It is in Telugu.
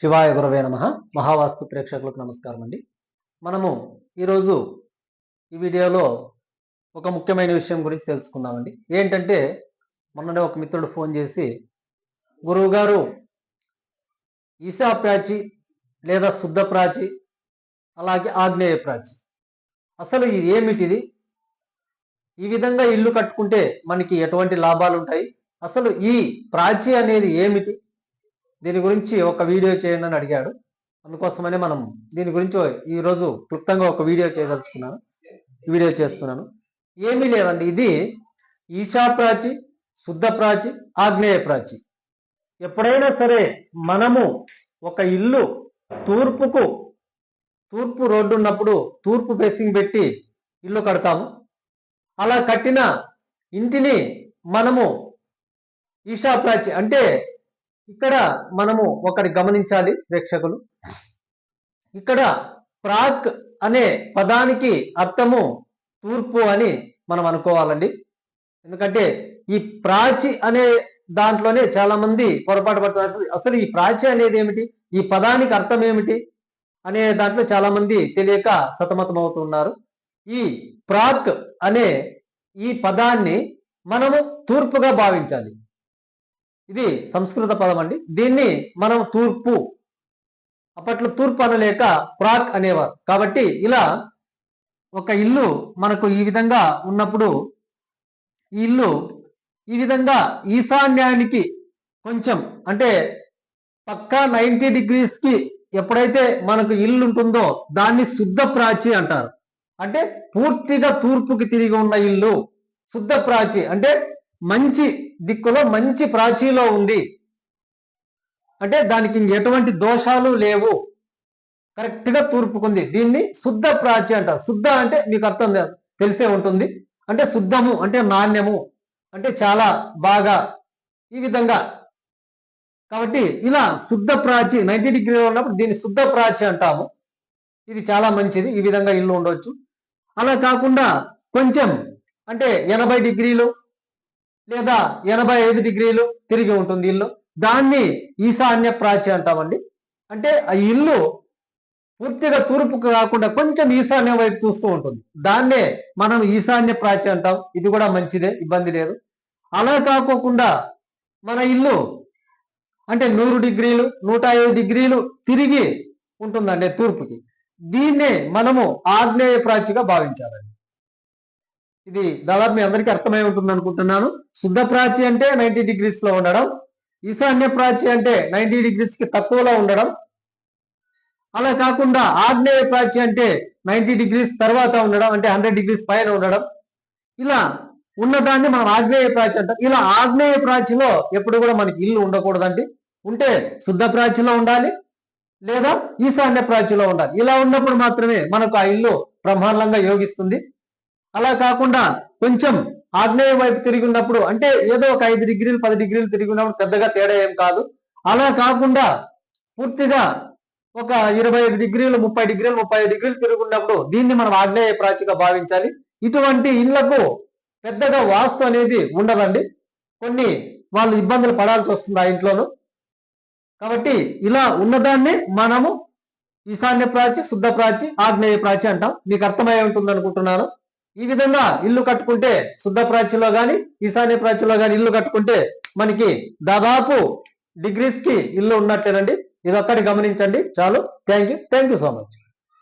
శివాయ గురవే నమ. మహావాస్తు ప్రేక్షకులకు నమస్కారం అండి. మనము ఈరోజు ఈ వీడియోలో ఒక ముఖ్యమైన విషయం గురించి తెలుసుకుందామండి. ఏంటంటే మొన్ననే ఒక మిత్రుడు ఫోన్ చేసి గురువు గారు ఈశా ప్రాచి లేదా శుద్ధ ప్రాచి అలాగే ఆగ్నేయ ప్రాచి అసలు ఇది ఏమిటిది? ఈ విధంగా ఇల్లు కట్టుకుంటే మనకి ఎటువంటి లాభాలు ఉంటాయి అసలు ఈ ప్రాచి అనేది ఏమిటి? దీని గురించి ఒక వీడియో చేయండి అని అడిగాడు. అందుకోసమనే మనం దీని గురించి ఈరోజు క్లుప్తంగా ఒక వీడియో చేయదలుచుకున్నాను. వీడియో చేస్తున్నాను. ఏమీ లేదండి. ఇది ఈశా ప్రాచి శుద్ధ ప్రాచి ఆగ్నేయ ప్రాచి ఎప్పుడైనా సరే మనము ఒక ఇల్లు తూర్పుకు తూర్పు రోడ్డు ఉన్నప్పుడు తూర్పు ఫేసింగ్ పెట్టి ఇల్లు కడతాము. అలా కట్టిన ఇంటిని మనము ఈశా ప్రాచి అంటే ఇక్కడ మనము ఒకటి గమనించాలి ప్రేక్షకులు ఇక్కడ ప్రాక్ అనే పదానికి అర్థము తూర్పు అని మనం అనుకోవాలండి. ఎందుకంటే ఈ ప్రాచి అనే దాంట్లోనే చాలా మంది పొరపాటు పడుతున్నారు. అసలు ఈ ప్రాచి అనేది ఏమిటి? ఈ పదానికి అర్థం ఏమిటి? అనే దాంట్లో చాలా మంది తెలియక సతమతం అవుతున్నారు. ఈ ప్రాక్ అనే ఈ పదాన్ని మనము తూర్పుగా భావించాలి. ఇది సంస్కృత పదం అండి. దీన్ని మనం తూర్పు అప్పట్లో తూర్పు అనలేక ప్రాక్ అనేవారు. కాబట్టి ఇలా ఒక ఇల్లు మనకు ఈ విధంగా ఉన్నప్పుడు ఈ ఇల్లు ఈ విధంగా ఈశాన్యానికి కొంచెం అంటే పక్కా నైంటీ డిగ్రీస్కి ఎప్పుడైతే మనకు ఇల్లు ఉంటుందో దాన్ని శుద్ధ ప్రాచి అంటారు. అంటే పూర్తిగా తూర్పుకి తిరిగి ఉన్న ఇల్లు శుద్ధ ప్రాచి. అంటే మంచి దిక్కులో మంచి ప్రాచీలో ఉంది. అంటే దానికి ఎటువంటి దోషాలు లేవు. కరెక్ట్గా తూర్పుకుంది. దీన్ని శుద్ధ ప్రాచి అంటారు శుద్ధ అంటే మీకు అర్థం తెలిసే ఉంటుంది. అంటే శుద్ధము అంటే నాణ్యము. అంటే చాలా బాగా ఈ విధంగా. కాబట్టి ఇలా శుద్ధ ప్రాచి నైన్టీ డిగ్రీ ఉన్నప్పుడు దీన్ని శుద్ధ ప్రాచి అంటాము. ఇది చాలా మంచిది. ఈ విధంగా ఇల్లు ఉండవచ్చు అలా కాకుండా కొంచెం అంటే ఎనభై డిగ్రీలు లేదా ఎనభై ఐదు డిగ్రీలు తిరిగి ఉంటుంది ఇల్లు. దాన్ని ఈశాన్య ప్రాచి అంటామండి. అంటే ఆ ఇల్లు పూర్తిగా తూర్పుకు కాకుండా కొంచెం ఈశాన్య వైపు చూస్తూ ఉంటుంది. దాన్నే మనం ఈశాన్య ప్రాచి అంటాం. ఇది కూడా మంచిదే ఇబ్బంది లేదు. అలా కాకోకుండా మన ఇల్లు అంటే నూరు డిగ్రీలు నూట ఐదు డిగ్రీలు తిరిగి ఉంటుందండి తూర్పుకి. దీన్నే మనము ఆగ్నేయ ప్రాచిగా భావించాలండి. ఇది దాదాపు మీ అందరికీ అర్థమై ఉంటుంది అనుకుంటున్నాను. శుద్ధ ప్రాచి అంటే నైన్టీ డిగ్రీస్లో ఉండడం. ఈశాన్య ప్రాచి అంటే నైన్టీ డిగ్రీస్కి తక్కువలో ఉండడం. అలా కాకుండా ఆగ్నేయ ప్రాచి అంటే నైన్టీ డిగ్రీస్ తర్వాత ఉండడం అంటే హండ్రెడ్ డిగ్రీస్ పైన ఉండడం. ఇలా ఉన్నదాన్ని మనం ఆగ్నేయ ప్రాచి అంటాం. ఇలా ఆగ్నేయ ప్రాచిలో ఎప్పుడు కూడా మనకి ఇల్లు ఉండకూడదండి. ఉంటే శుద్ధ ప్రాచిలో ఉండాలి లేదా ఈశాన్య ప్రాచిలో ఉండాలి. ఇలా ఉన్నప్పుడు మాత్రమే మనకు ఆ ఇల్లు బ్రహ్మాండంగా యోగిస్తుంది. అలా కాకుండా కొంచెం ఆగ్నేయ వైపు తిరిగి ఉన్నప్పుడు అంటే ఏదో ఒక ఐదు డిగ్రీలు పది డిగ్రీలు తిరిగి ఉన్నప్పుడు పెద్దగా తేడా ఏం కాదు. అలా కాకుండా పూర్తిగా ఒక ఇరవై ఐదు డిగ్రీలు ముప్పై డిగ్రీలు ముప్పై ఐదు డిగ్రీలు తిరిగి ఉన్నప్పుడు దీన్ని మనం ఆగ్నేయ ప్రాచిగా భావించాలి. ఇటువంటి ఇళ్ళకు పెద్దగా వాస్తు అనేది ఉండదండి. కొన్ని వాళ్ళు ఇబ్బందులు పడాల్సి వస్తుంది ఆ ఇంట్లోనూ. కాబట్టి ఇలా ఉన్నదాన్ని మనము ఈశాన్య ప్రాచి శుద్ధ ప్రాచి ఆగ్నేయ ప్రాచి అంటాం. మీకు అర్థమై ఉంటుంది అనుకుంటున్నాను ఈ విధంగా ఇల్లు కట్టుకుంటే శుద్ధ ప్రాచ్యలో కానీ ఈశాన్య ప్రాచ్యలో కానీ ఇల్లు కట్టుకుంటే మనకి దాదాపు డిగ్రీస్కి ఇల్లు ఉన్నట్టేనండి. ఇది ఒక్కటి గమనించండి. చాలు. Thank you thank you so much